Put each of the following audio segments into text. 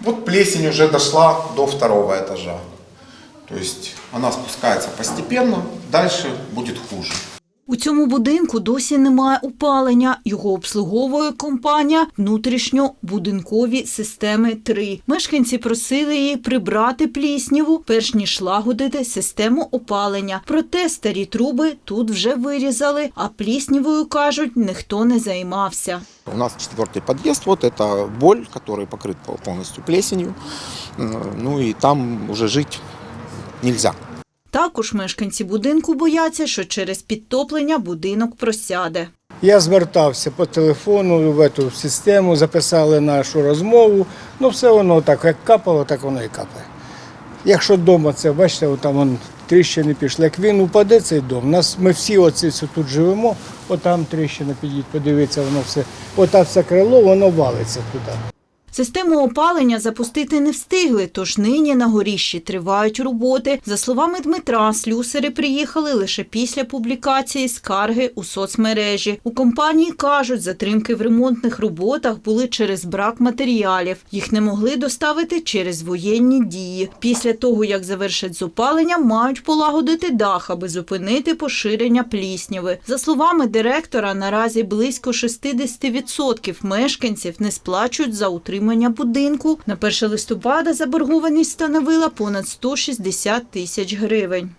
Вот плесень уже дошла до второго этажа. То есть она спускается постепенно, дальше будет хуже. У цьому будинку досі немає опалення. Його обслуговує компанія внутрішньобудинкові системи 3. Мешканці просили її прибрати плісняву, перш ніж лагодити систему опалення. Проте старі труби тут вже вирізали, а пліснявою, кажуть, ніхто не займався. У нас четвертый подъезд, вот это боль, который покрыт пол- полностью плесенью. Э, Ну и там уже жить нельзя. Також мешканці будинку бояться, що через підтоплення будинок просяде. Я звертався по телефону в цю систему, записали нашу розмову. Ну, все воно так, як капало, так воно і капає. Якщо вдома це, бачите, там вон, тріщини пішли. Як він упаде, цей дом, нас, ми всі оці все тут живемо, отам тріщина підіть, подивіться, воно все. Ота все крило, воно валиться туди. Систему опалення запустити не встигли, тож нині на горіщі тривають роботи. За словами Дмитра, слюсари приїхали лише після публікації скарги у соцмережі. У компанії кажуть, затримки в ремонтних роботах були через брак матеріалів. Їх не могли доставити через воєнні дії. Після того, як завершать з опаленням, мають полагодити дах, аби зупинити поширення плісняви. За словами директора, наразі близько 60% мешканців не сплачують за утримання будинку. На 1 листопада заборгованість становила понад 160 тисяч гривень.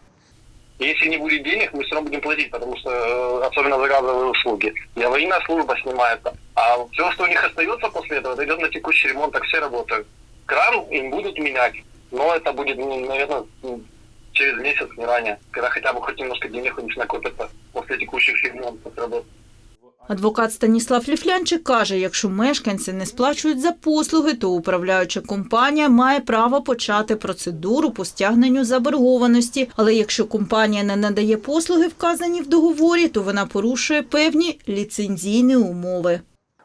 Если не будет денег, мы все равно будем платить, потому что э, особенно за газовые услуги. И аварийная служба снимается. А все, что у них остается после этого, это идет на текущий ремонт, так все работают. Кран им будут менять, но это будет, ну, наверное, м, через месяц, не ранее, когда хотя бы хоть немножко денег у них накопится после текущих ремонтов работ. Адвокат Станіслав Ліфлянчик каже, якщо мешканці не сплачують за послуги, то управляюча компанія має право почати процедуру по стягненню заборгованості. Але якщо компанія не надає послуги, вказані в договорі, то вона порушує певні ліцензійні умови.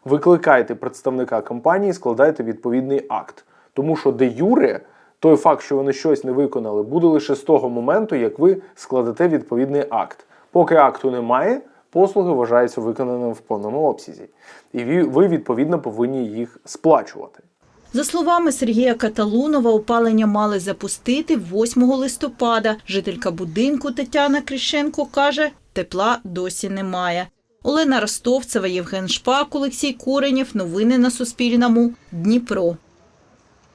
Викликайте представника компанії, складайте відповідний акт. Тому що де юре, той факт, що вони щось не виконали, буде лише з того моменту, як ви складете відповідний акт. Поки акту немає, послуги вважаються виконаними в повному обсязі. І ви- відповідно повинні їх сплачувати. За словами Сергія Каталунова, опалення мали запустити 8 листопада. Жителька будинку Тетяна Крищенко каже, тепла досі немає. Олена Ростовцева, Євген Шпак, Олексій Коренєв. Новини на Суспільному. Дніпро.